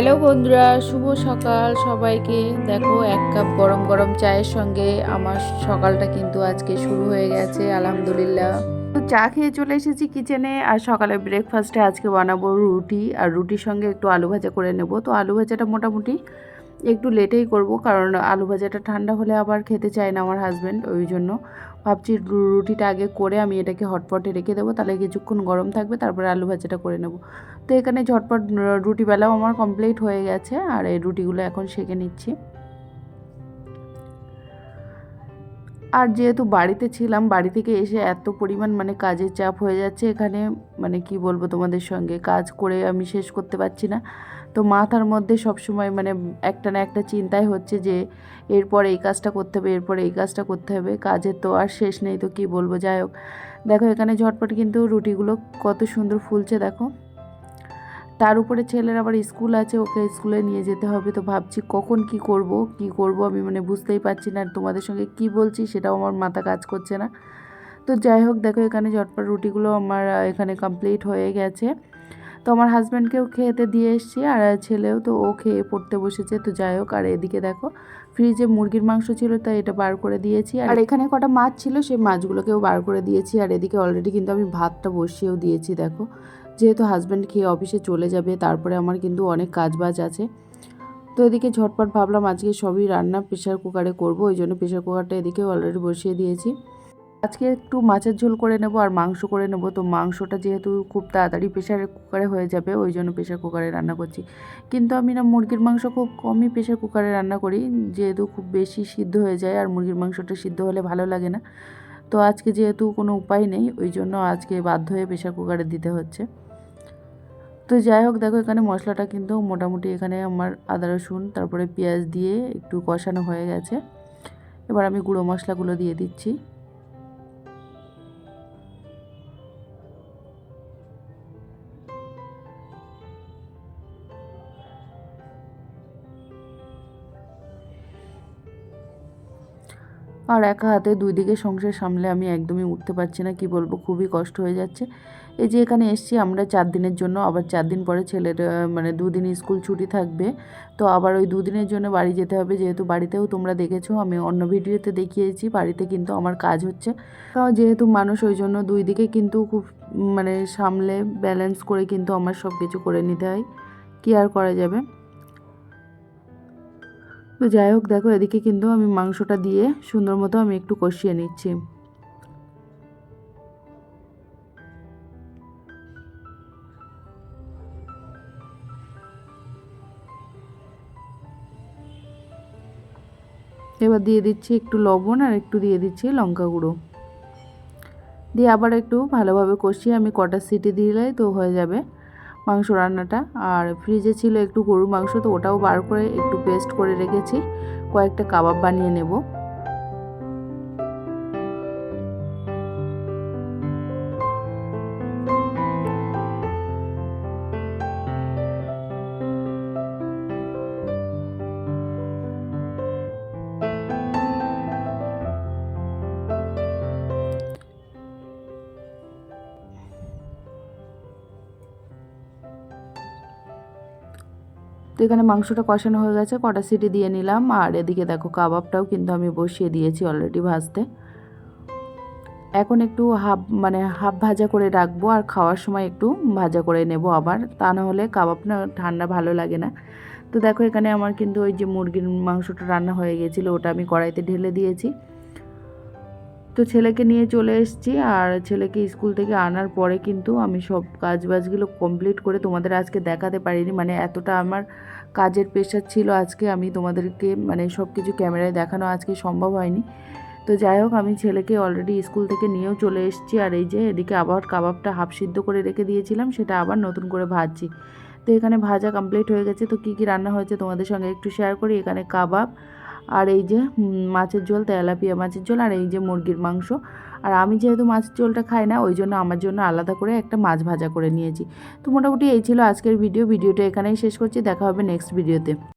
Hello বন্ধুরা, শুভ সকাল। সবাইকে দেখো, এক কাপ গরম গরম চায়ের সঙ্গে আমার সকালটা কিন্তু আজকে শুরু হয়ে গেছে, আলহামদুলিল্লাহ। তো চা খেয়ে চলে এসেছি কিচেনে, আর সকালে ব্রেকফাস্টে আজকে বানাবো রুটি। আর রুটির সঙ্গে একটু আলু ভাজা করে নেব। তো আলু ভাজাটা মোটামুটি একটু লেটেই করব, কারণ আলু ভাজাটা ঠান্ডা হলে আবার খেতে চায় না আমার হাজব্যান্ড ওই জন্য ভাবছি রুটিটা আগে করে আমি এটাকে হটপটে রেখে দেবো, তাহলে কিছুক্ষণ গরম থাকবে, তারপরে আলু ভাজাটা করে নেব। তো এখানে ঝটপট রুটিবেলাও আমার কমপ্লিট হয়ে গেছে, আর এই রুটিগুলো এখন সেঁকে নিচ্ছি। আর যেহেতু বাড়িতে ছিলাম, বাড়ি থেকে এসে এত পরিমাণ মানে কাজের চাপ হয়ে যাচ্ছে এখানে মানে কি বলব তোমাদের সঙ্গে? কাজ করে আমি শেষ করতে পারছি না। তো মাথার মধ্যে সবসময় মানে একটা না একটা চিন্তাই হচ্ছে যে, এরপর এই কাজটা করতে হবে, এরপর এই কাজটা করতে হবে, কাজের তো আর শেষ নেই তো কি বলব? যাই হোক, দেখো এখানে ঝটপট কিন্তু রুটিগুলো কত সুন্দর ফুলছে দেখো। তার উপরে ছেলের আবার স্কুল আছে, ওকে স্কুলে নিয়ে যেতে হবে। তো ভাবছি কখন কি করব কি করব আমি মানে বুঝতেই পারছি না। আর তোমাদের সঙ্গে কি বলছি সেটাও আমার মাথা কাজ করছে না। তো যাই হোক, দেখো এখানে ঝটপট রুটিগুলো আমার এখানে কমপ্লিট হয়ে গেছে। তো আমার হাজব্যান্ডকেও খেতে দিয়ে এসেছি, আর ছেলেও তো ও খেয়ে পড়তে বসেছে। তো যাই হোক, আর এদিকে দেখো ফ্রিজে মুরগির মাংস ছিল, তাই এটা বার করে দিয়েছি। আর এখানে কটা মাছ ছিল সেই মাছগুলোকেও বার করে দিয়েছি। আর এদিকে অলরেডি কিন্তু আমি ভাতটা বসিয়েও দিয়েছি, দেখো। যেহেতু হাজব্যান্ড খেয়ে অফিসে চলে যাবে, তারপরে আমার কিন্তু অনেক কাজ বাজ আছে। তো এদিকে ঝটপট ভাবলাম আজকে সবই রান্না প্রেশার কুকারে করব, ওই জন্য প্রেশার কুকারটা এদিকে অলরেডি বসিয়ে দিয়েছি। আজকে একটু মাছের ঝোল করে নেব আর মাংস করে নেব। তো মাংসটা যেহেতু খুব তাড়াতাড়ি প্রেশার কুকারে হয়ে যাবে, ওই জন্য প্রেশার কুকারে রান্না করছি। কিন্তু আমি না মুরগির মাংস খুব কমই প্রেশার কুকারে রান্না করি, যেহেতু খুব বেশি সিদ্ধ হয়ে যায় আর মুরগির মাংসটা সিদ্ধ হলে ভালো লাগে না। তো আজকে যেহেতু কোনো উপায় নেই, ওই জন্য আজকে বাধ্য হয়ে প্রেশার কুকারে দিতে হচ্ছে। তো যাই হোক, দেখো এখানে মশলাটা কিন্তু মোটামুটি এখানে আমার আদা, রসুন, তারপরে পেঁয়াজ দিয়ে একটু কষানো হয়ে গেছে। এবার আমি গুঁড়ো মশলাগুলো দিয়ে দিচ্ছি। আর একা হাতে দুই দিকে সংসার সামলে আমি একদমই উঠতে পারছি না, কি বলব, খুবই কষ্ট হয়ে যাচ্ছে। এই যে এখানে এসছি, আমরা চার দিনের জন্য, আবার চার দিন পরে ছেলের মানে দুদিন স্কুল ছুটি থাকবে। তো আবার ওই দুদিনের জন্য বাড়ি যেতে হবে, যেহেতু বাড়িতেও তোমরা দেখেছ, আমি অন্য ভিডিওতে দেখিয়েছি, বাড়িতে কিন্তু আমার কাজ হচ্ছে। যেহেতু মানুষ, ওই জন্য দুই দিকে কিন্তু খুব মানে সামলে, ব্যালেন্স করে কিন্তু আমার সব কিছু করে নিতে হয়। কি আর করা যাবে? তো যাই হোক, দেখো এদিকে কিন্তু আমি মাংসটা দিয়ে সুন্দর মতো আমি একটু কষিয়ে নিচ্ছি। এবার দিয়ে দিচ্ছি একটু লবণ আর একটু দিয়ে দিচ্ছি লঙ্কা গুঁড়ো। দিয়ে আবার একটু ভালোভাবে কষিয়ে আমি কটা সিটি দিলেই তো হয়ে যাবে। মাংস রান্নাটা। আর ফ্রিজে ছিল একটু গরুর মাংস, তো ওটাও বার করে একটু পেস্ট করে রেখেছি। কয়েকটা কাবাব বানিয়ে নেব। তো এখানে মাংসটা কষানো হয়ে গেছে, কটা সিটি দিয়ে নিলাম। আর এদিকে দেখো, কাবাবটাও কিন্তু আমি বসিয়ে দিয়েছি অলরেডি ভাজতে। এখন একটু হাফ মানে হাফ ভাজা করে রাখব, আর খাওয়ার সময় একটু ভাজা করে নেব আবার। তা না হলে কাবাব না, ঠান্ডা ভালো লাগে না। তো দেখো এখানে আমার কিন্তু ওই যে মুরগির মাংসটা রান্না হয়ে গেছিল, ওটা আমি কড়াইতে ঢেলে দিয়েছি। তো ছেলেকে নিয়ে চলে এসেছি আর ছেলেকে স্কুল থেকে আনার পরে কিন্তু আমি সব কাজ বাজগুলো কমপ্লিট করে তোমাদের আজকে দেখাতে পারিনি। মানে এতটা আমার কাজের প্রেশার ছিল আজকে, আমি তোমাদেরকে মানে সব কিছু ক্যামেরায় দেখানো আজকে সম্ভব হয়নি। তো যাই হোক, আমি ছেলেকে অলরেডি স্কুল থেকে নিয়েও চলে এসেছি আর এই যে এদিকে আবার কাবাবটা হাফ সিদ্ধ করে রেখে দিয়েছিলাম, সেটা আবার নতুন করে ভাজছি। তো এখানে ভাজা কমপ্লিট হয়ে গেছে। তো কী কী রান্না হয়েছে তোমাদের সঙ্গে একটু শেয়ার করি। এখানে কাবাব আর এই যে মাছের ঝোল, তেলাপিয়া মাছের ঝোল আর এই যে মুরগির মাংস। আর আমি যেহেতু মাছের ঝোলটা খাই না, ওই জন্য আমার জন্য আলাদা করে একটা মাছ ভাজা করে নিয়েছি। তো মোটামুটি এই ছিল আজকের ভিডিও। ভিডিওটা এখানেই শেষ করছি। দেখা হবে নেক্সট ভিডিওতে